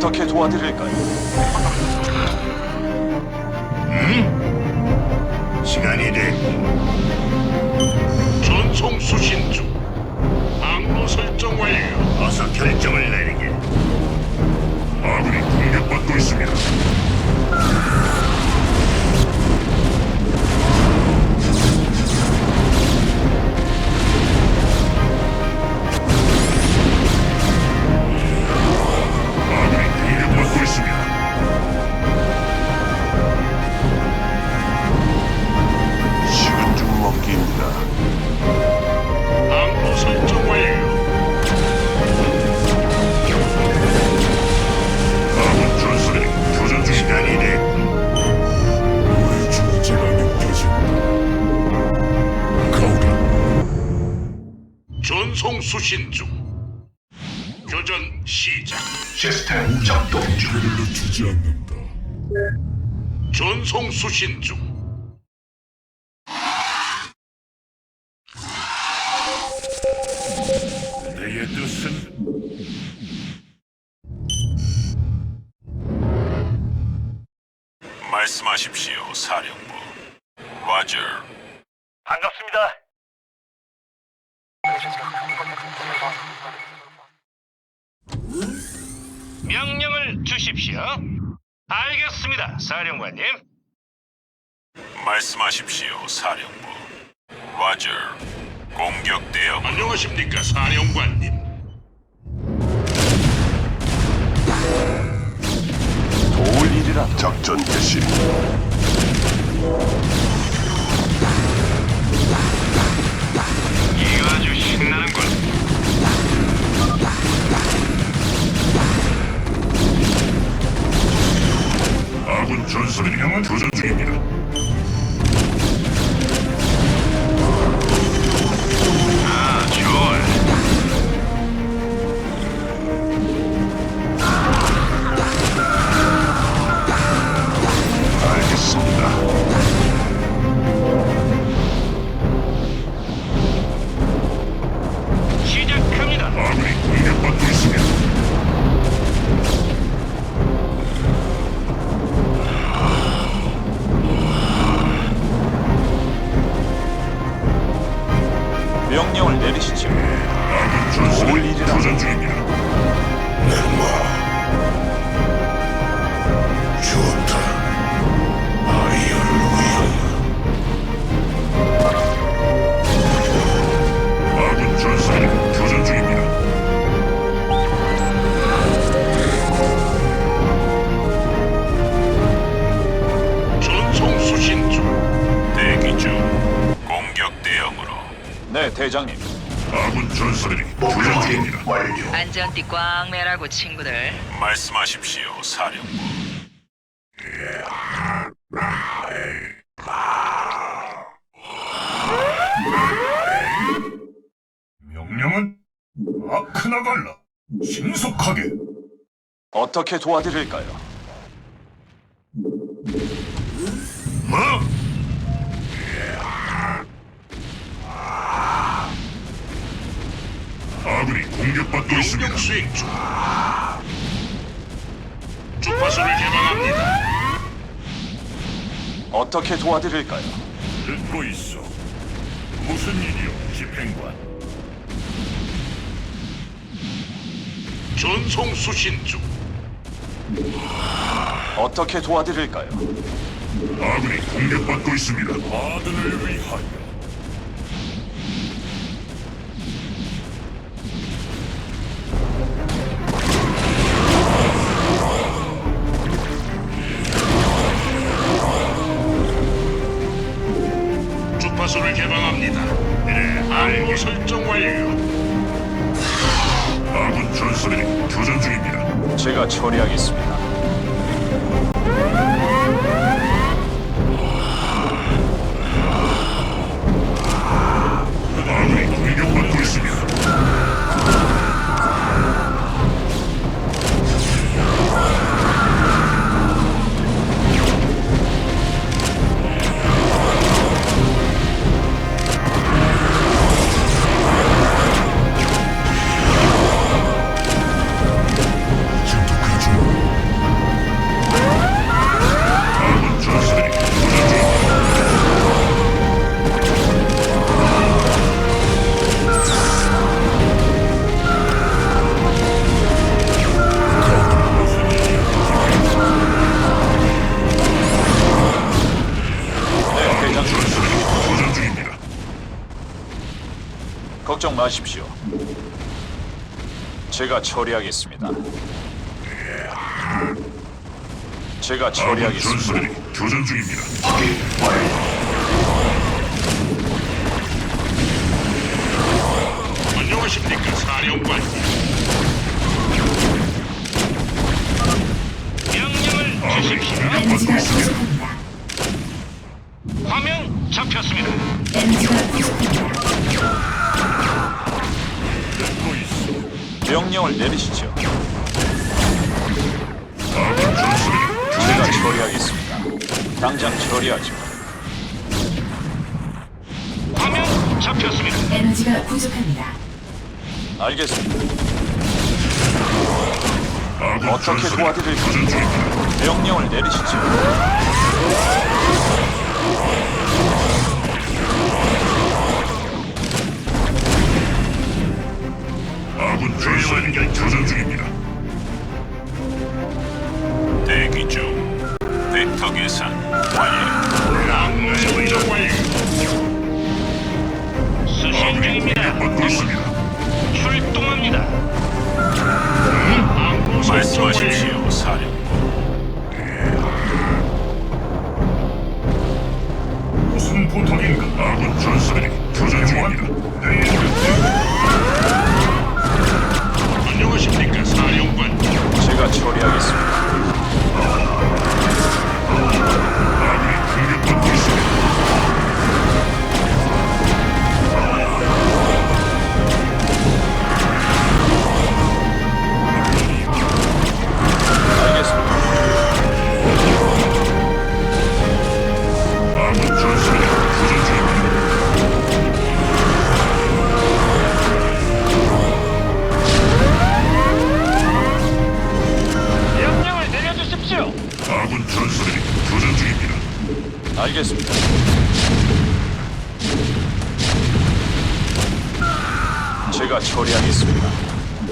어떻게 도와드릴까요? 시간이 됐고 전송 수신 중. 항로 설정 완료. 어서 결정을 내리게. 아군이 공격받고 있습니다. 말씀하십시오, 사령부. 와저. 반갑습니다. 명령을 주십시오. 알겠습니다, 사령관님. 말씀하십시오, 사령부. 와저. 공격 대응. 안녕하십니까, 사령관님. 일이라 작전 개시. 이거 아주 신나는군. 아군 전설의 형은 교전 중입니다. 안전띠 꽝 매라고 친구들. 말씀하십시오, 사령부. 명령은 아크나갈라. 신속하게. 어떻게 도와드릴까요? 뭐? 공격받고 있습니다. 수행 중. 주파수를 개방합니다. 어떻게 도와드릴까요? 듣고 있어. 무슨 일이요, 집행관? 전송 수신 중. 어떻게 도와드릴까요? 아군이 공격받고 있습니다. 아들을 위하여. 제가 처리하겠습니다. 제가 아군 처리하겠습니다. 교전 중입니다. 안녕하십니까 사령관. 내리시죠. 제가. 처리하겠습니다. 당장 처리하죠. 화면 잡혔습니다. 에너지가 부족합니다. 알겠습니다. 어떻게 도와드릴까요? 명령을 내리시죠. 아군 전설이 교전 중입니다. 대기 중. 벡터 계산 완료. 항로 설정 완료. 수신 중입니다. 받고 있습니다. 출동합니다. 설정 완료. 말씀하십시오, 사령부. 무슨 부탁인가? 아군 전설이 교전 중입니다. 제가 처리하겠습니다.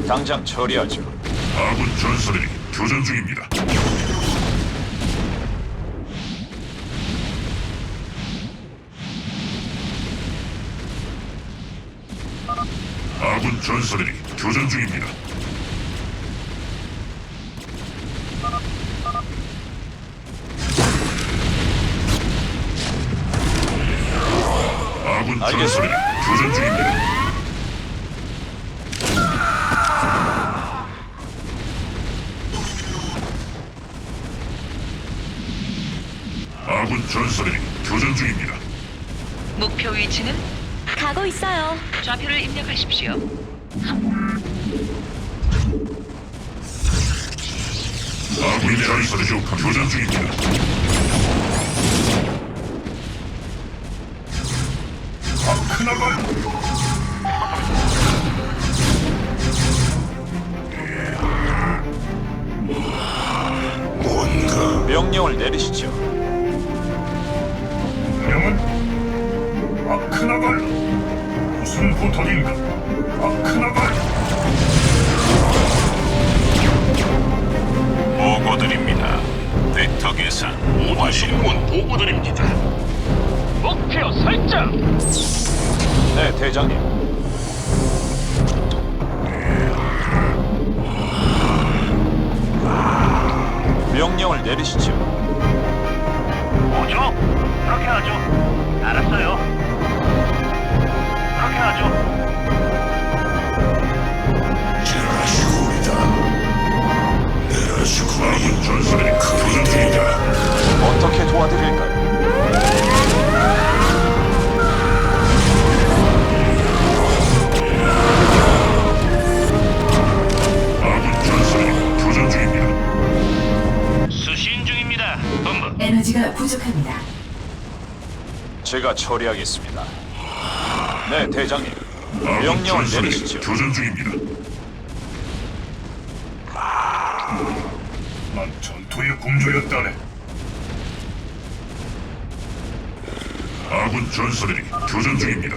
당장 처리하죠. 아군 전설이 교전 중입니다. 아군 전설이 교전 중입니다. 아군 전설이 알겠습니다. 교전 중입니다. 전설이 교전 중입니다. 목표 위치는 가고 있어요. 좌표를 입력하십시오. 아군 전설이 교전 중입니다. 아크나발 뭔가 명령을 내리시죠. 무슨 부탁인가? 아크나발 보고드립니다. 벡터 계산. 승무원 보고드립니다. 목표 설정. 네, 대장님. 명령을 내리시죠. 뭐죠? 그렇게 하죠. 알았어요. 그렇게 하죠. 제라시고리다 내라시고 아군 전설이 교전 중이다 어떻게 도와드릴까요? 아군 전설이 교전 중입니다. 수신 중입니다. 본부. 에너지가 부족합니다. 제가 처리하겠습니다. 네, 대장님. 아군 명령을 전설이 내리시죠. 교전 중입니다. 난 전투의 공조였다네. 아군 전설이 교전 중입니다.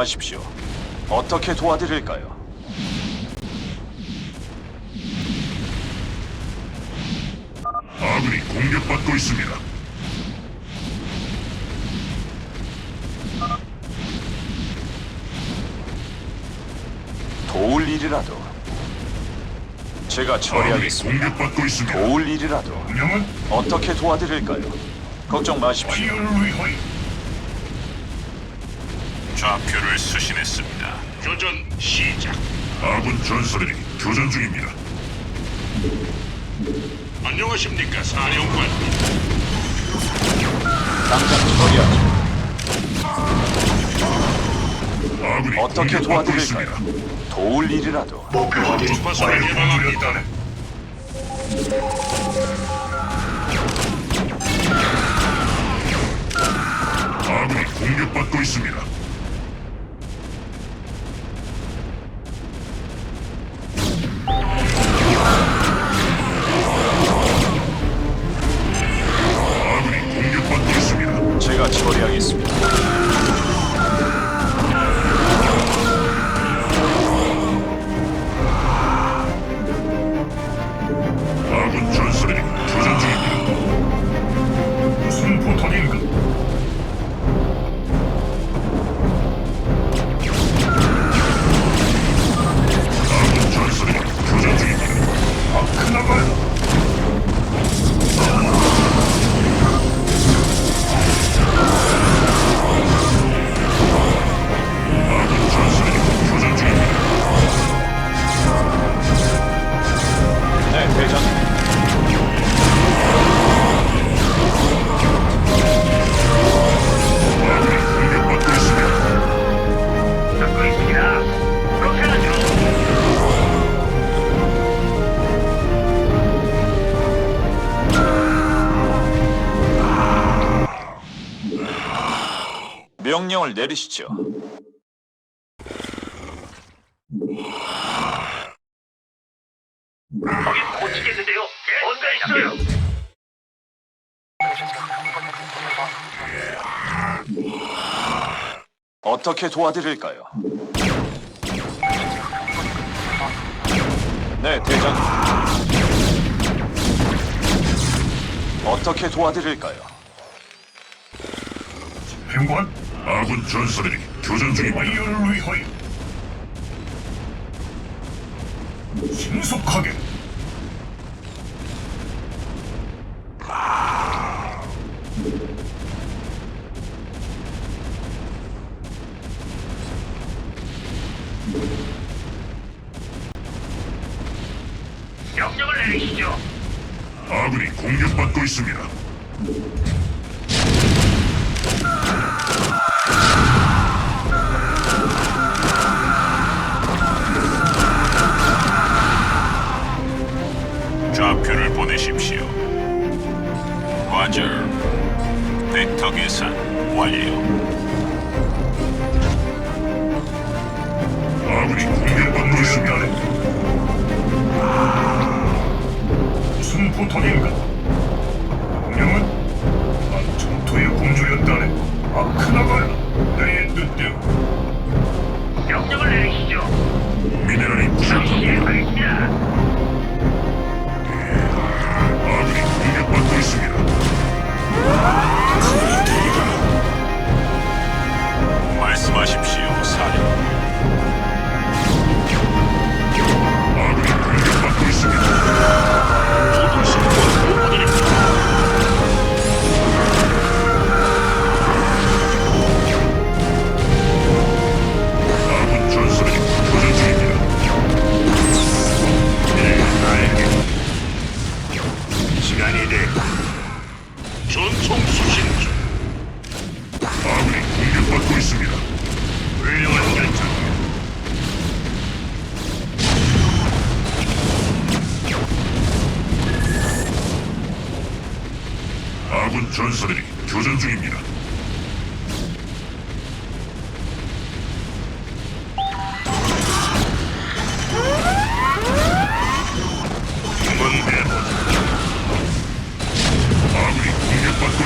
걱정 마십시오. 어떻게 도와드릴까요? 아군이 공격받고 있습니다. 도울 일이라도 제가 아군이 처리하겠습니다. 공격받고 있습니다. 도울 일이라도 명은 어떻게 도와드릴까요? 걱정 마십시오. 아이어를 위하여. 좌표를 수신했습니다. 교전 시작. 아군 전설이 교전 중입니다. 안녕하십니까 사령관. 당장 처리하죠. 아군이 어떻게 공격받고 도와드릴까요? 있습니다. 도울 일이라도 목표? 주파수를 개방합니다. 아군이 공격받고 있습니다. 명령을 내리시죠. 거긴 못 치겠는데요. 뭔가 있어요. 어떻게 도와드릴까요? 네, 대장님. 어떻게 도와드릴까요? 행관 아군 전설이 교전 중입니다. 아이어를 위하여 신속하게 명령을 내리시죠. 아군이 공격받고 있습니다. 가죠. 벡터 계산 완료. 아군이 공격받고 있습니다. 아, 무슨 보통인가? 운명은 난 아, 전투의 공주였다네. 아크나가야 내 뜻대로. 미네랄이 부족합니다. 예, 아군이 공격받고 있습니다. 그리 되리라. 말씀하십시오, 사령. 아비를 받고 있습니다.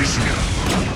Isengard.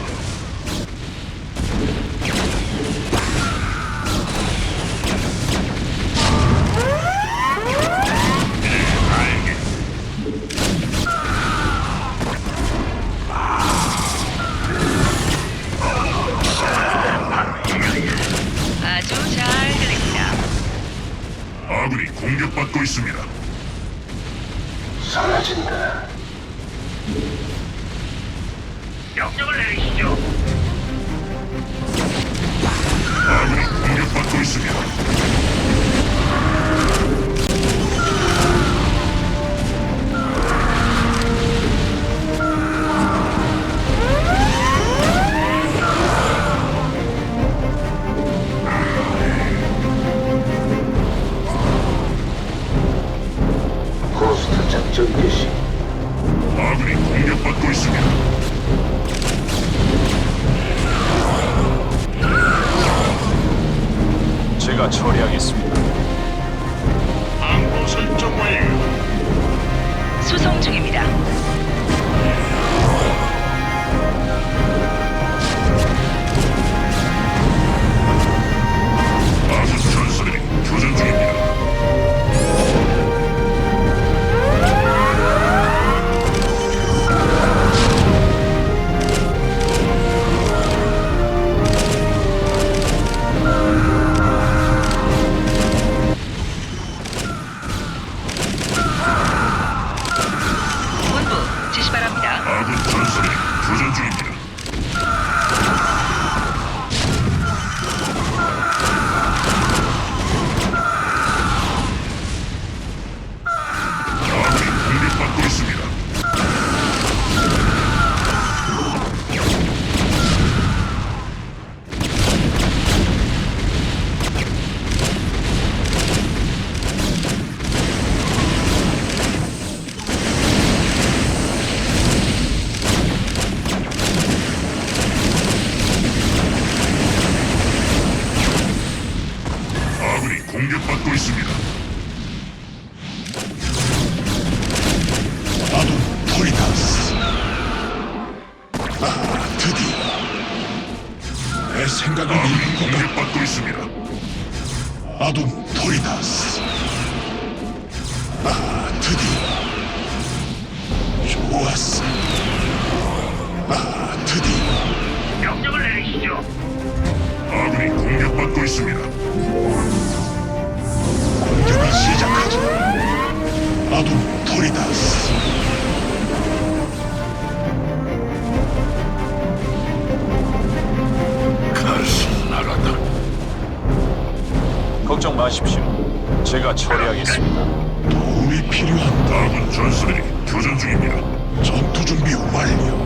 제가 처리하겠습니다. 도움이 필요한 다음은 전술이 교전 중입니다. 전투 준비 완료.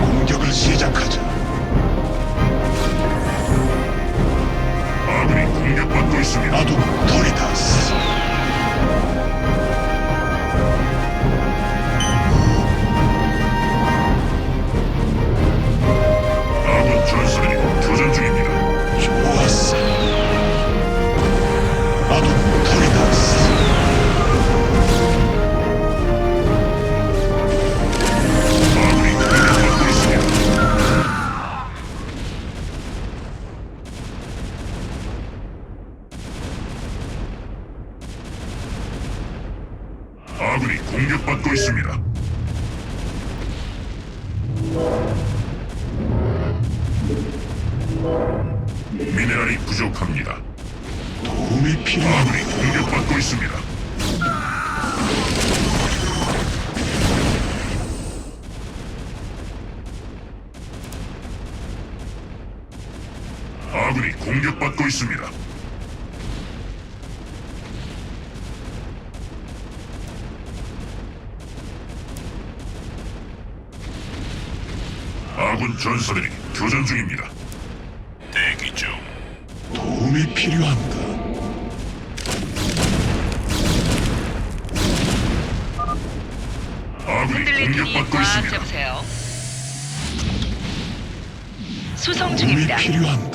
공격을 시작하자. 아군이 공격받고 있습니다. 아동 털이 아군 전사들이 교전 중입니다. 대기 중. 도움이? 아군이 테니 공격받고 꽉 있습니다. 잡으세요. 수송 도움이 중입니다. 필요한가? 좋